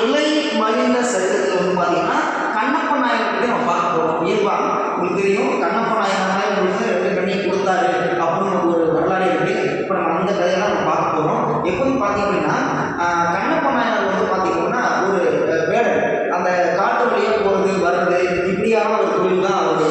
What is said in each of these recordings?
இலை மகிழ்ந்த சரித்திரத்தில் வந்து பார்த்தீங்கன்னா கண்ணப்ப நாயகன் பற்றி நம்ம பார்க்க போகிறோம் இயல்பா உங்களுக்கு தெரியும் கண்ணப்ப நாயகர் உங்களுக்கு ரெண்டு கண்ணியை கொடுத்தாரு அப்படின்னு ஒரு வரலாறு இருக்கு. இப்போ நம்ம அந்த கதையெல்லாம் நம்ம பார்க்க போகிறோம் எப்போன்னு பார்த்தீங்க அப்படின்னா கண்ணப்ப நாயகர் வந்து பார்த்தீங்கன்னா ஒரு அஹ், வேடன். அந்த காட்டு வழியாக போகிறது வர்றது இப்படியான ஒரு தொழில் தான் அவர்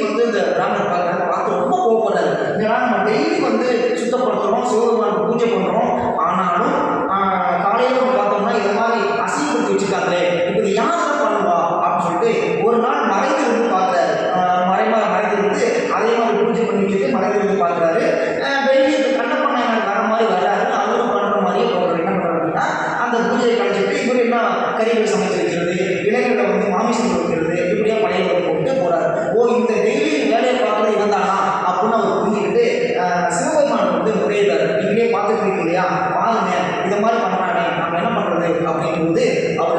டெய்லி வந்து இந்த பிராமணர் பார்க்குறாங்க. பார்த்து ரொம்ப கோவப்படுறாரு ஏன்னா நம்ம டெய்லி வந்து சுத்தப்படுத்துகிறோம் சிவபெருமானுக்கு பூஜை பண்ணுறோம் ஆனாலும் காலையில் வந்து பார்த்தோம்னா இதை மாதிரி அசிங்கப்படுத்தி வச்சுருக்காங்களே.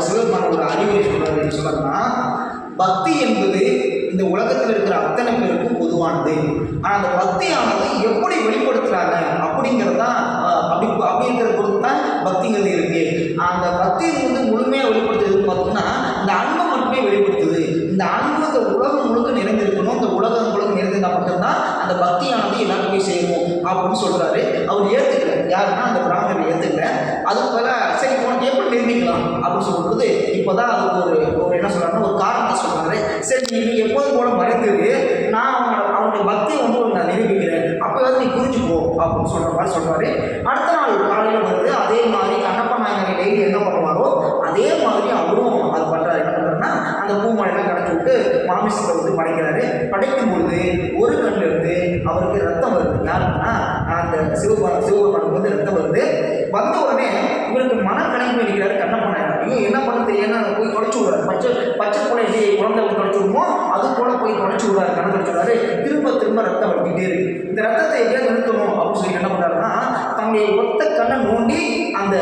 அவர் ஒரு அறிவுரை சொல்கிறாரு என்ன பக்தி என்பது இந்த உலகத்தில் இருக்கிற அத்தனை பேருக்கும் பொதுவானது. ஆனால் அந்த பக்தியானது எப்படி வெளிப்படுத்துறாங்க அப்படிங்கிறது தான் அப்படி அப்படிங்கிற பொருள் தான் பக்திங்கிறது இருக்கு. அந்த பக்தி வந்து முழுமையாக வெளிப்படுத்துறது பார்த்தோம்னா இந்த அன்பை மட்டுமே வெளிப்படுத்துது. இந்த அன்பு இந்த உலகம் முழுக்க நிறைந்திருக்கணும். இந்த உலகம் முழுக்க நிறைந்திருந்தா மட்டும்தான் அந்த பக்தியானது எல்லாருக்கும் போய் அப்படின்னு சொல்றாரு. அவர் ஏத்துக்கல. யாருன்னா அந்த பிராமணர் ஏத்துக்கல. அதுக்கு போல் சரி உனக்கு எப்படி நிரூபிக்கலாம் அப்படின்னு சொல்லும்போது இப்போதான் அதுக்கு ஒரு ஒரு என்ன சொல்கிறாருன்னா ஒரு காரணத்தை சொல்கிறாரு சரி நீ நீ எப்போதும் போல மறைந்தது நான் அவனோட அவனுடைய பக்தியை வந்து உனக்கு நான் நிரூபிக்கிறேன். அப்போயாவது நீ புரிஞ்சுக்கோ அப்படின்னு சொல்கிற மாதிரி சொல்கிறாரு அடுத்த நாள் காலையில் வந்து அதே மாதிரி கண்ணப்ப நாயகரை டெய்லி என்ன பண்ணுவாரோ அதே மாதிரி அவரும் அது பண்ணுறாரு என்ன பண்றாருன்னா அந்த பூமாலைலாம் கடைச்சி விட்டு மாமிசத்தை வந்து படைக்கிறாரு. படைக்கும் பொழுது ஒரு கண்ணுல இருந்து அவருக்கு ரத்தம் வருது. யாருன்னா அந்த சிவபெருமான் சிவபெருமானுக்கு வந்து ரத்தம் வருது வந்த உடனே இவருக்கு மனம் கணக்கு பண்ணிக்கிறாரு கண்ணப்ப நாயகர் ஐயோ என்ன பண்ண தெரியாது அதை போய் தொடச்சு விடுறாரு பச்சை பச்சை போல எப்படி குழந்தை தொடச்சு விடுமோ? அது போல போய் தொடச்சு விடுவார் கண்ணை தொடச்சு திரும்ப திரும்ப ரத்தம் வடிக்கிட்டே இருக்கு. இந்த ரத்தத்தை எப்படியா நிறுத்தணும் அப்படின்னு சொல்லி என்ன பண்ணாருன்னா தன்னுடைய ஒத்த கண்ணை நோண்டி அந்த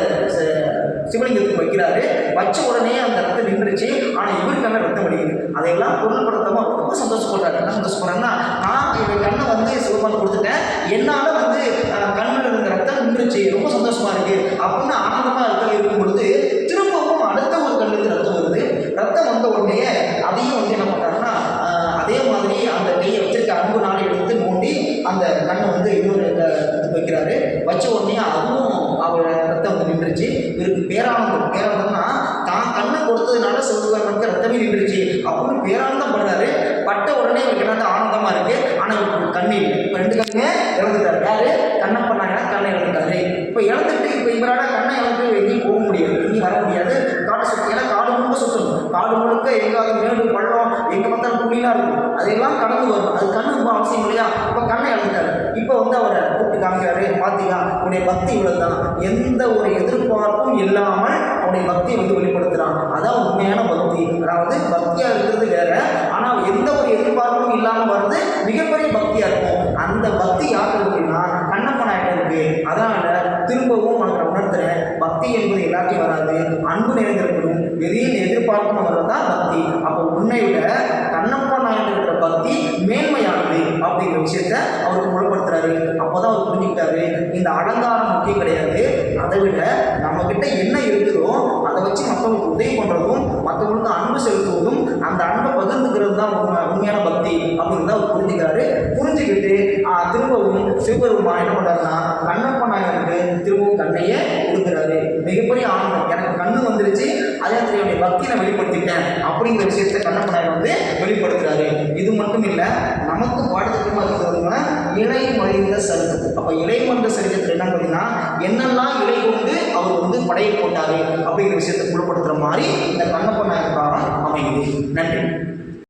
சிவலிங்கத்துக்கு வைக்கிறாரு. வச்ச உடனே அந்த ரத்தம் நின்றுச்சு. ஆனால் இவர் கண்ணை ரத்தம் வடிக்குது அதையெல்லாம் பொருள்படுத்தாம ரொம்ப சந்தோஷப்படுறாரு. என்ன சந்தோஷப்படுறாருன்னா நான் என் கண்ணை வந்து சிவபான் கொடுத்துட்டேன். என்னால் வந்து கண்ணில் இருந்த ரத்தம் நின்றுச்சு. ரொம்ப சந்தோஷமா இருக்கு. அப்படின்னு ஆனந்தமாக இருக்க இருக்கும் பொழுது திரும்பவும் அடுத்த ஒரு கண்ணுக்கு ரத்தம் வருது ரத்தம் வந்த உடனே அதையும் வந்து என்ன பண்றாருன்னா அஹ், அதே மாதிரி அந்த கையை வச்சிருக்க அன்பு நாளை எடுத்து நோண்டி அந்த கண்ணை வந்து இன்னொரு க- இதுக்கு வைக்கிறாரு வச்ச உடனே அதுவும் அவர் ரத்தம் வந்து நின்றுச்சு. இவருக்கு பேரானந்தம். பேரானந்தம்னா தான் கண்ணை கொடுத்ததுனால சிவபெருமானுக்கு ரத்தமே நின்றுச்சு. அப்படின்னு பேரானந்தம் படுறாரு. பட்ட உடனே இவருக்கு என்ன ஆனந்தமாக இருக்குது ஆனால் இவருக்கு கண்ணு இல்லை இப்போ ரெண்டு கண்ணுமே இறந்துட்டாரு யாரு கண்ணப்ப நாயனா கண்ணை இழந்துட்டாரு இப்போ இழந்துட்டு இப்போ இவரால கண்ணை இழந்து எங்கேயும் போக முடியாது எங்கேயும் வர முடியாது காடு சுற்றி ஏன்னா காடு முழுக்க சுற்றணும் காடு முழுக்க எங்காவது மேடு பள்ளம் எங்க பார்த்தாலும் புள்ளிலாம் இருக்கும். அதையெல்லாம் கடந்து வரும். அது கண்ணு ரொம்ப அவசியம் இல்லையா? இப்போ கண்ணை இழந்துட்டாரு இப்போ வந்து அவரை கூப்பிட்டு காமிக்கிறாரு பார்த்தீங்களா உன்னுடைய பக்தி இவ்வளவுதான். எந்த ஒரு எதிர்பார்ப்பும் இல்லாமல் அவனுடைய பக்தியை வந்து வெளிப்படுத்துறான். அதான் உண்மையான பக்தி. அதாவது பக்தியா இருக்கிறது வேற ஆனா எந்த ஒரு எதிர்பார்ப்பும் இல்லாம வர்றது மிகப்பெரிய பக்தியா இருக்கும். அந்த பக்தி யாருக்கு அப்படின்னா கண்ணப்ப நாயகர் இருக்கு அதனால திரும்பவும் உனக்கு நான் உணர்த்துறேன். பக்தி என்பது எல்லாத்தையும் வராது. அன்பு நிறைந்திருக்கணும். வெளியே எதிர்பார்க்கணுங்கிறது தான் பக்தி. அப்போ உன்னை விட கண்ணப்ப நாயகர் இருக்கிற பக்தி மேன்மையானது அப்படிங்கிற விஷயத்த அவருக்கு புலப்படுத்துறாரு. அப்போதான் அவர் புரிஞ்சுக்கிட்டாரு. இந்த அலங்காரம் முக்கியம் கிடையாது. அதை விட நம்ம கிட்ட என்ன இருக்குதோ அதை வச்சு மற்றவங்களுக்கு உதவி பண்ணுறதும் மற்றவங்களுக்கு அன்பு செலுத்துவதும் அந்த அன்பை பகிர்ந்துக்கிறது தான் உண்மை உண்மையான பக்தி அப்படிங்கிறத அவர் புரிஞ்சுக்கிறாரு. புரிஞ்சுக்கிட்டு திரும்பவும் சிவபெருமான் என்ன பண்ணுறாருன்னா கண்ணப்ப நாயனுக்கு திரும்பவும் கண்ணையே கொடுக்குறாரு. மிகப்பெரிய ஆனந்தம். எனக்கு கண்ணு வந்துருச்சு அதே நேரத்தில் பக்தியை நான் வெளிப்படுத்திட்டேன் அப்படிங்கிற விஷயத்தை கண்ணப்ப வந்து வெளிப்படுத்துறாரு. இது மட்டும் இல்லை நமக்கு பாடத்துக்குமா இருக்கிறதுனா இலை மறைந்த சரித்திரம் அப்போ இலை மறைந்த சரித்திரத்தில் என்ன பார்த்தீங்கன்னா என்னெல்லாம் இலை கொண்டு அவர் வந்து படையை போட்டாரு அப்படிங்கிற விஷயத்தை குணப்படுத்துகிற மாதிரி இந்த கண்ண